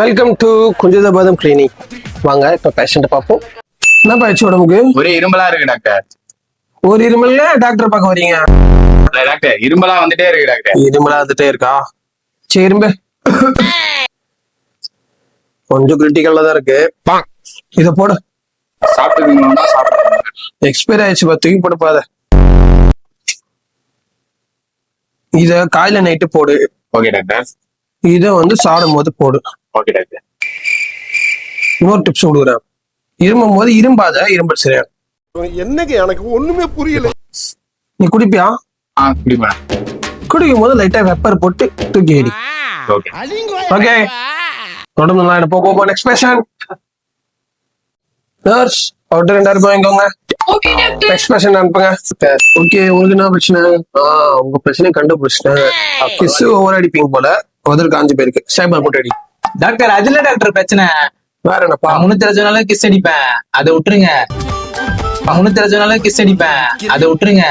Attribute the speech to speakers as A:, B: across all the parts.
A: Welcome to குஞ்சதபாதம் clinic வாங்க இப்ப patient பார்ப்போம். என்ன பாய்ச்சி உடம்புக்கு?
B: ஒரே இரும்பலா இருக்கு டாக்டர்
A: ஒரு இருமல்ல டாக்டர் பார்க்க வரீங்க
B: டாக்டர் இரும்பலா வந்துட்டே இருக்கு டாக்டர்
A: இருமலா வந்துட்டே இருக்கா? சரி இரும்பு. கொஞ்சம் கிரிட்டிக்கல்ல தான் இருக்கு. இத போடு.
B: சாப்பிட்டுக்கணும்னா சாப்பிட்டு
A: எக்ஸ்பைர் ஆயிடுச்சு பா. தூக்கி போட்டு போகாத இத காலையில நைட்டு போடு.
B: ஓகே டாக்டர்
A: இத வந்து சாடும் போது போடு.
B: ஓகே டாக்டர்
A: இன்னொரு டிப்ஸ் கொடுக்குறேன். இருமும் போது இரும்பாத இரும்பல் சரியா
C: என்னங்க எனக்கு ஒண்ணுமே புரியல.
A: நீ குடிப்பியா?
B: ஆ குடிப்பேன்.
A: குடிக்கும் போது லைட்டா வெப்பர் போட்டு தூக்கி அடி
B: ஓகே
A: ஓகே தொடர்ந்து நல்லா எடுப்போம் போப்போம் நெக்ஸ்ட் பேஷண்ட் நர்ஸ் அவர்கிட்ட ரெண்டாயிரம் ரூபாய் வாங்கிக்கோங்க நெக்ஸ்ட் பேஷண்ட் அனுப்புங்க. ஓகே உங்களுக்கு என்ன பிரச்சனை? ஆ உங்க பிரச்சனையை கண்டுபிடிச்சிட்டேன். கிஸ் ஓவர் அடிப்பீங்க போல. முதல் காஞ்சி போயிருக்கு சேம்பல் போட்டு அடி.
D: டாக்டர் அதுல டாக்டர் பிரச்சனை.
A: வேற என்னப்பா
D: முன்னூத்தி அறுபது நாளும் கிஸ் அடிப்பேன். அதை விட்டுருங்க. முன்னூத்தி அறுபது நாளும் கிஸ் அடிப்பேன். அதை விட்டுருங்க.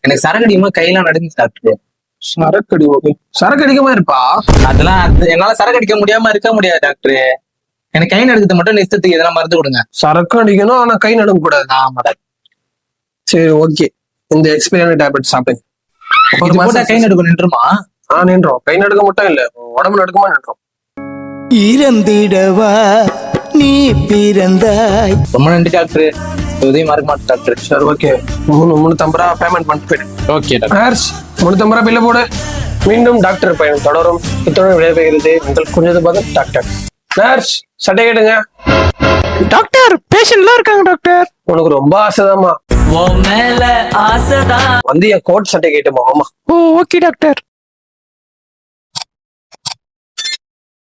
D: எனக்கு சரக்கு அடிக்கும்போது கையெல்லாம் நடுங்குது டாக்டர்.
A: சரக்கு அடி ஓகே சரக்கு அடிக்காம இருப்பா?
D: அதெல்லாம் அது- என்னால சரக்கு அடிக்க முடியாம இருக்க முடியாது டாக்டர். எனக்கு கை நடுக்கிறது மட்டும் நிறுத்தத்துக்கு எதனா மருந்து கொடுங்க.
A: சரக்கு அடிக்கணும் ஆனா கை நடுங்க கூடாது
D: ஆமா டாக்டர்.
A: சரி ஓகே இந்த எக்ஸ்பீரியான டேப்லெட் சாப்பிடுங்க. ஒரு மாசம்
D: கை நடுக்கும் நின்றுமா?
A: ஆ நின்றோம். கை நடுக்க மட்டும் இல்ல. உடம்பு நடுக்கமா நின்றோம்.
E: இறந்திடவா நீ பிறந்தாய்.
D: ரொம்ப நன்றி டாக்டர் உதவியமா இருக்க மாட்டேன் டாக்டர்
A: சரி ஓகே மூணு முன்னூத்தம்பது ரூபா பேமெண்ட் பண்ணிட்டு போயிடு.
D: ஓகே டாக்டர்
A: நர்ஸ் முன்னூத்தம்பது ரூபா பில்ல போடு. மீண்டும் டாக்டர் பயணம் தொடரும். இத்துடன் விடைபெறுகிறது உங்கள் குஞ்சது பதில் டாக்டர் நர்ஸ் சட்டை கேடுங்க
E: டாக்டர் பேஷண்ட்லாம் இருக்காங்க டாக்டர்
A: உனக்கு ரொம்ப ஆசைதாம்மா. வந்து என் கோட் சட்டை கேட்டுமா ஆமா
E: ஓ ஓகே டாக்டர்